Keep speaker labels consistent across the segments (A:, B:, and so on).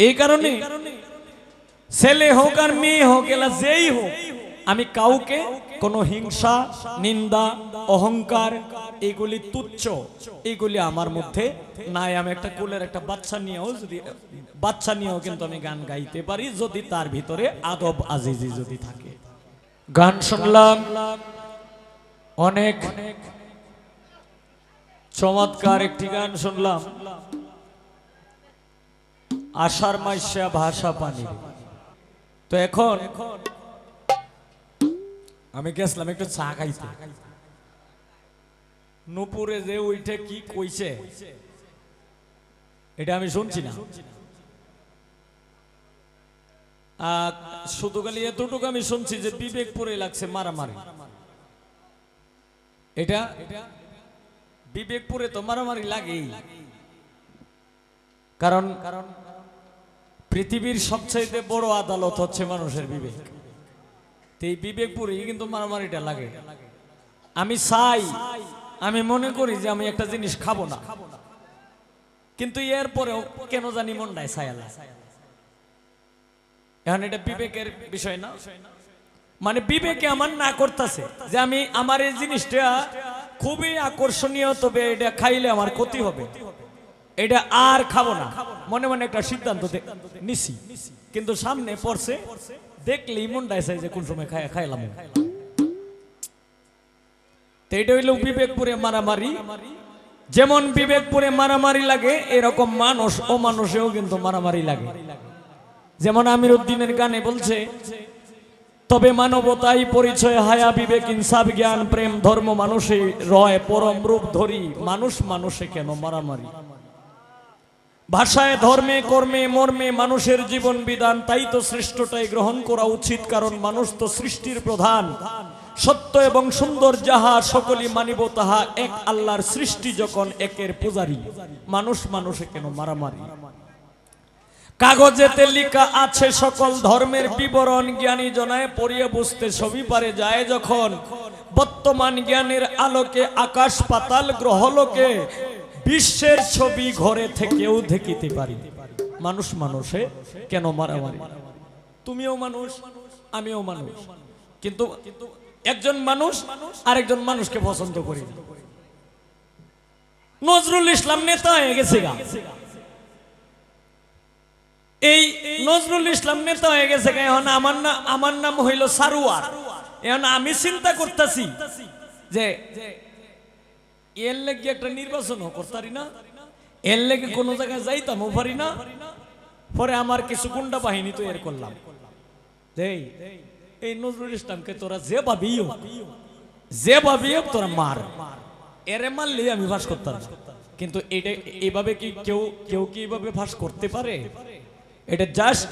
A: এই কারণে ছেলে হোক আর মেয়ে হোক এলা যেই হোক আমি কাউকে কোনো হিংসা নিন্দা অহংকার এগুলি তুচ্ছ। এগুলি আমার মধ্যে নাই। আমি একটা কুলের একটা বাচ্চা নিয়েও যদি বাচ্চা নিয়েও কিন্তু আমি গান গাইতে পারি যদি তার ভিতরে আদব আজিজি যদি থাকে। গান শুনলাম। অনেক অনেক চমৎকার একটি গান শুনলাম। আষাঢ় মাইশা ভাষা পানি। তো এখন আমি গেছিলাম একটু চা খাইতে। নুপুরে যে উইঠে কি কইছে, এটা আমি শুনছি না। শুধু খালি এতটুকু আমি শুনছি যে বিবেক বিবেকপুরে লাগছে মারামারি। এটা বিবেকপুরে তো মারামারি লাগেই। কারণ কারণ পৃথিবীর সবচাইতে বড় আদালত হচ্ছে মানুষের বিবেক। তো বিবেক বিবেকপুরেই কিন্তু মারামারিটা লাগে। আমি চাই, আমি মনে করি যে আমি একটা জিনিস খাব না। কিন্তু এরপরেও কেন জানি মনটায় ছায়ালা এখন এটা বিবেকের বিষয় না। মানে বিবেকে আমার না করতেছে যে আমি আমার এই জিনিসটা খুবই আকর্ষণীয়, তবে এটা খাইলে আমার ক্ষতি হবে। এটা আর খাব না। মনে মনে একটা সিদ্ধান্ত নিছি। কিন্তু সামনে পড়ছে দেখলেই মনটাই চাই যে কোন সময় খাই খাইলাম। এটা হইল বিবেকপুরে মারামারি। যেমন বিবেকপুরে মারামারি লাগে, এরকম মানুষ ও মানুষেও কিন্তু মারামারি লাগে। যেমন আমির উদ্দিনের গানে বলছে, তবে মানবতাই পরিচয় হায়া বিবেক ইনসাফ জ্ঞান, প্রেম ধর্ম মানুষে রয়, পরম রূপ ধরি, মানুষ মানুষে কেন মারামারি? ভাষায় ধর্মে, কর্মে, মর্মে মানুষের জীবন বিধান, তাই তো শ্রেষ্ঠটাই গ্রহণ করা উচিত, কারণ মানুষ তো সৃষ্টির প্রধান। সত্য এবং সুন্দর যাহা সকলই মানিব, তাহা এক আল্লাহর সৃষ্টি যখন একের পূজারী। মানুষ মানুষে কেন মারামারি? কাগজেতে লেখা আছে, সকল ধর্মের বিবরণ জ্ঞানী জনায় পড়িয়ে বুঝতে সবই পারে যায় যখন। বর্তমান জ্ঞানের আলোকে আকাশ পাতাল গ্রহলোকে বিশ্বের ছবি ঘরে থেকেও দেখিতে পারি। মানুষ মানুষে কেন মারামারি? তুমিও মানুষ আমিও মানুষ। কিন্তু একজন মানুষ আরেকজন মানুষকে পছন্দ করি নজরুল ইসলাম নেতা হয়ে গেছে গা। এই নজরুল ইসলাম নেতা হয়ে গেছে গা, এখন আমার নাম আমার নাম হইল সারুয়ার। এখন আমি চিন্তা করতেছি যে এর লেগে একটা নির্বাচন করতারি না, এর লেগে কোনো জায়গায় যাইতাম পারি না, পরে আমার কিছু গুন্ডা বাহিনী তৈরি করলাম। এই নজরুল ইসলামকে তোরা যে ভাবি যে ভাবিও তোরা মার। এরে মারলে আমি ফাঁস করতাম। কিন্তু এটা এইভাবে কি কেউ কেউ কি এইভাবে ফাঁস করতে পারে? এটা জাস্ট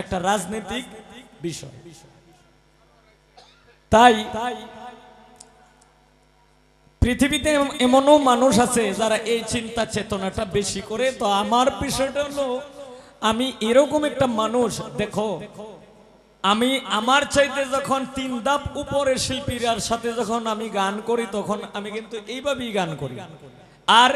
A: একটা রাজনৈতিক বিষয়। তাই তাই পৃথিবীতে এম- এমনও মানুষ আছে যারা এই চিন্তা চেতনাটা বেশি করে। তো আমার বিষয়টা হলো, আমি এরকম একটা মানুষ, দেখো, আমি আমার চাইতে যখন তিন ধাপ উপরের শিল্পীরার সাথে যখন আমি গান করি, তখন আমি কিন্তু এইভাবেই গান করি। আর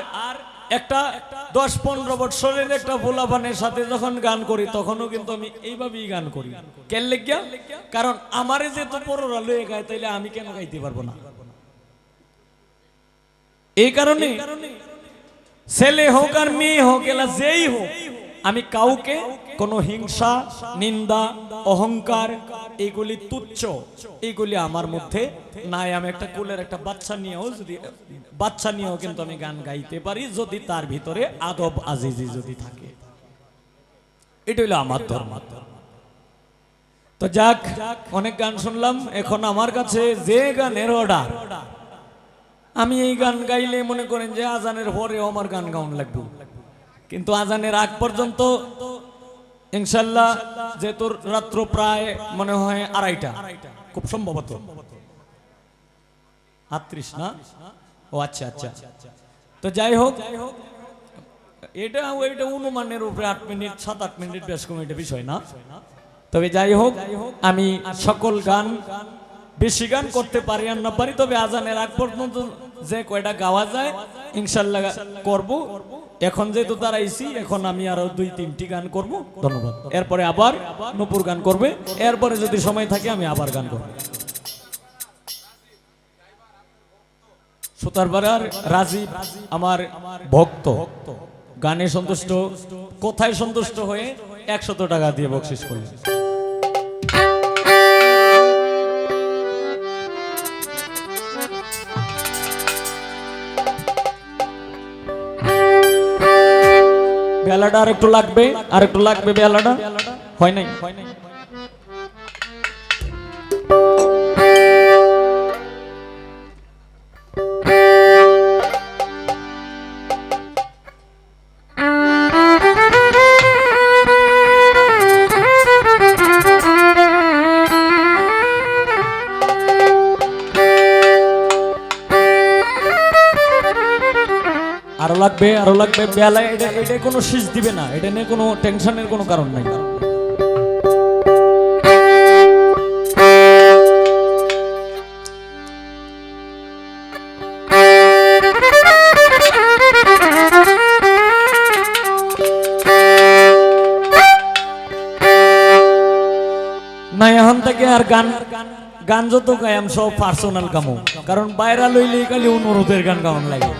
A: একটা দশ পনেরো বৎসরের একটা ভোলাবানের সাথে যখন গান করি, তখনও কিন্তু আমি এইভাবেই গান করি। কেন লেগিয়া? কারণ আমারে যে তো পররা লয়ে গায়, তাইলে আমি কেন গাইতে পারব না? এই কারণে ছেলে হোক আর মেয়ে হোক এলা যেই হোক আমি কাউকে কোনো হিংসা নিন্দা অহংকার এগুলি তুচ্ছ। এগুলি আমার মধ্যে নাই। আমি একটা কুলের একটা বাচ্চা নিয়েও যদি বাচ্চা নিয়েও কিন্তু আমি গান গাইতে পারি যদি তার ভিতরে আদব আজিজি যদি থাকে। এটা হলো আমার ধর্ম। তো যাক অনেক গান শুনলাম। এখন আমার কাছে যে গানের অর্ডার। আমি এই গান গাইলে মনে করেন যে আজানের পরেও আমার গান গাউন লাগবে। কিন্তু আজানের আগ পর্যন্ত ইনশাল্লাহ যে তোর রাত্র প্রায় মনে হয় আড়াইটা, খুব সম্ভবত। আটত্রিশ না? ও আচ্ছা আচ্ছা। তো যাই হোক, এটা ওইটা অনুমানের উপরে আট মিনিট, সাত, আট মিনিট বেশ কোনো এটা বিষয় না। তবে যাই হোক, আমি সকল গান বেশি গান করতে পারি আর না পারি, তবে আজানের আগ পর্যন্ত যে কয়টা গাওয়া যায়, ইনশাল্লাহ করব। এখন যেহেতু দাঁড়াইছি, এখন আমি আরও দুই, তিনটি গান করব। ধন্যবাদ। এরপরে আবার নপুর গান করবে। এরপরে যদি সময় থাকে, আমি আবার গান করব। সুতারপাড়ার রাজীব, আমার ভক্ত। গানে সন্তুষ্ট, কোথায় সন্তুষ্ট হয়ে একশত টাকা দিয়ে বকশিস করলেন। বেলাটা আর একটু লাগবে আর একটু লাগবে বেলাটা? হয় নাই হয় নাই? আরও লাগবে, বেলা, এটা এটা কোনো শীষ দিবে না। এটা নিয়ে কোনো টেনশনের কোনো কারণ নাই। গান গান যত গায়াম সব পার্সোনাল কামো কারণ বাইরা লইলে খালি অনুরোধের গান গাওয়ান লাগে।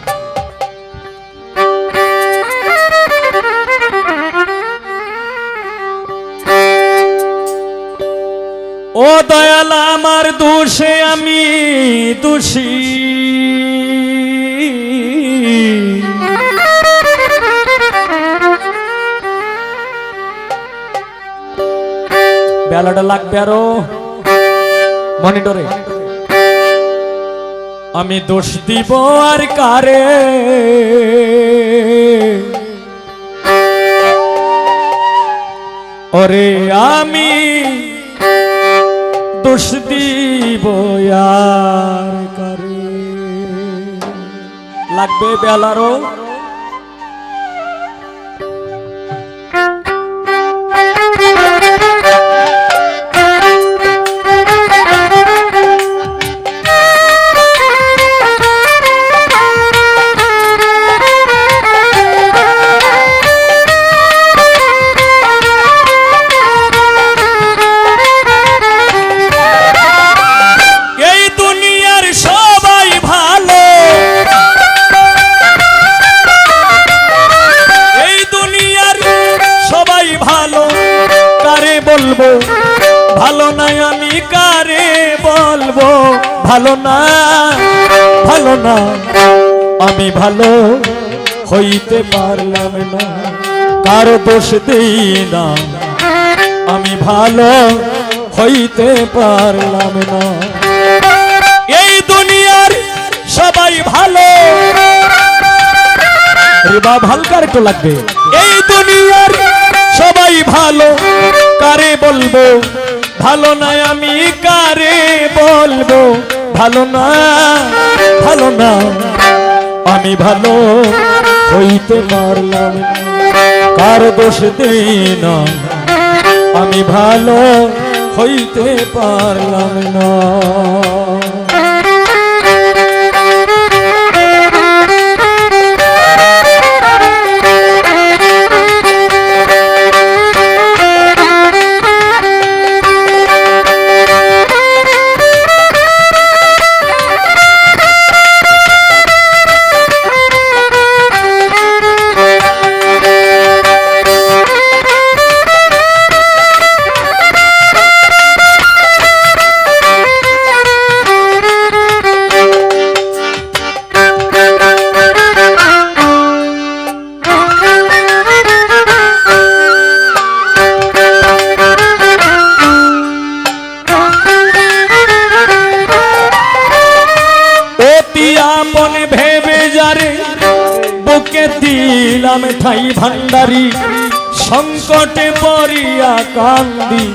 A: ও দয়াল, আমার দোষে আমি দোষী। বেলাটা লাগবে আরও। মনিটরে। আমি দোষ দিব আর কারে? ওরে আমি দোষ দিব লাগবে বেলারও বলব? ভালো নাই আমি কারে বলব? ভালো না ভালো না। আমি ভালো হইতে পারলাম না। কার দোষ দেই না। আমি ভালো হইতে পারলাম না। এই দুনিয়ার সবাই ভালো। রিবা ভালকার একটু লাগবে। এই দুনিয়ার সবাই ভালো। কারে বলব? ভালো না আমি কারে বলব? ভালো না ভালো না। আমি ভালো হইতে পারলাম। কার দোষ দেই না? আমি ভালো হইতে পারলাম না। দিলাম ঠাই ভান্ডারি সংকটে পড়িয়া কান্দি।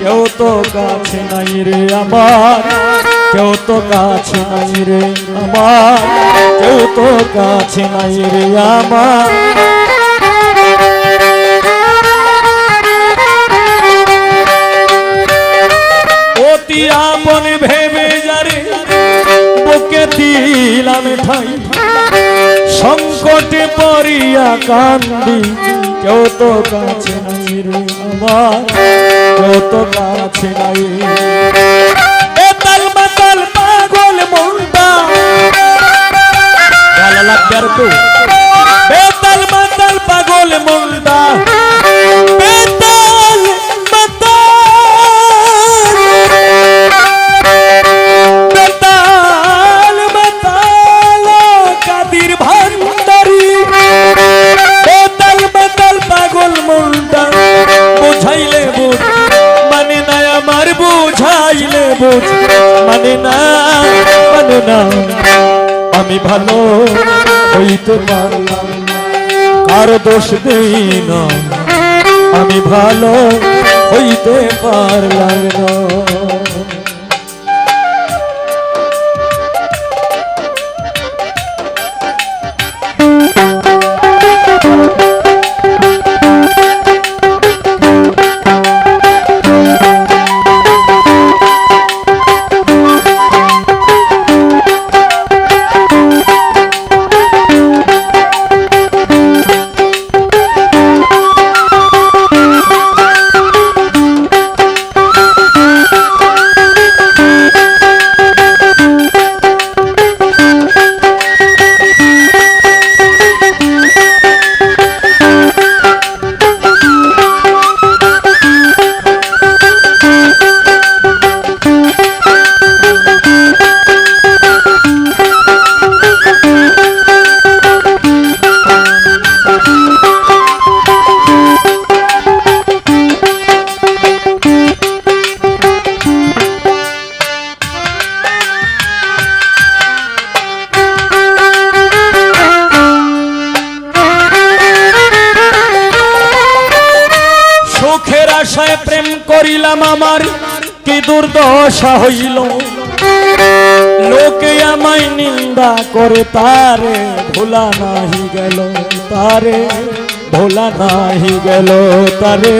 A: কেউ তো কাছে নাই রে আমার, কেউ তো কাছে নাই রে আমার, কেউ তো কাছে নাই রে আমার। অতি আপন ভেবে যারে বুকে দিলাম ঠাই। কান্দি কেউ তো কাছে নাই রে আমার কেউ তো কাছে নাই। পাগল বেতাল মাতাল পাগল মানে না মানে না, আমি ভালো হইতে পারলাম। কার দোষ দেই না, আমি ভালো হইতে পারলাম না আমার, কি দুর্দশা হইল। লোকে আমায় নিন্দা করে, তারে ভোলা নাহি গেল, তারে ভোলা নাহি গেল, তারে।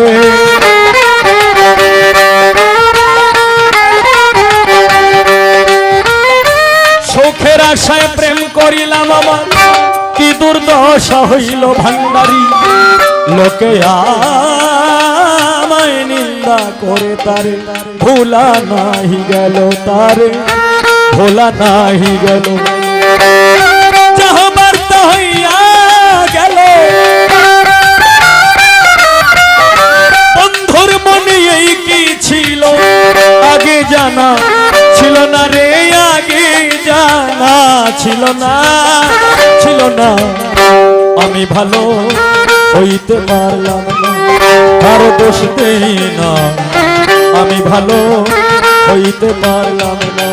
A: সুখের আশায় প্রেম করিলাম আমার, কি দুর্দশা হইল ভান্ডারী। লোকে আমায় নিন্দা করে তারে, ভোলা নাহি গেল তারে, ভোলা নাহি গেল। তা হইয়া আগে জানা ছিল না রে, আগে জানা ছিল না ছিল না। আমি ভালো হইতে পারলাম কারও দোষ দেই না। আমি ভালো হইতে পারলাম না।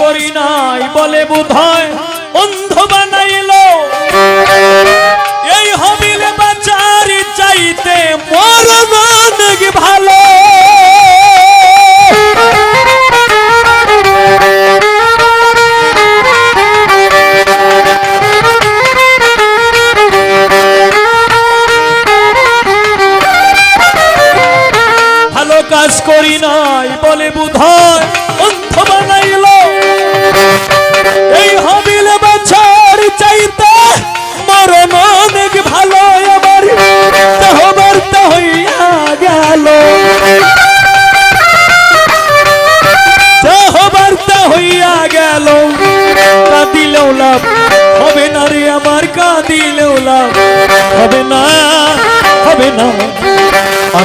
A: করি নাই বলে বোধ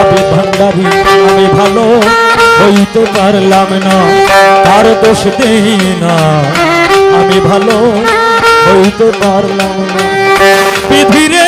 A: আমি ভান্ডারি, আমি ভালো হইতে পারলাম না, তার দোষ দেই না। আমি ভালো হইতে পারলাম না। বিধিরে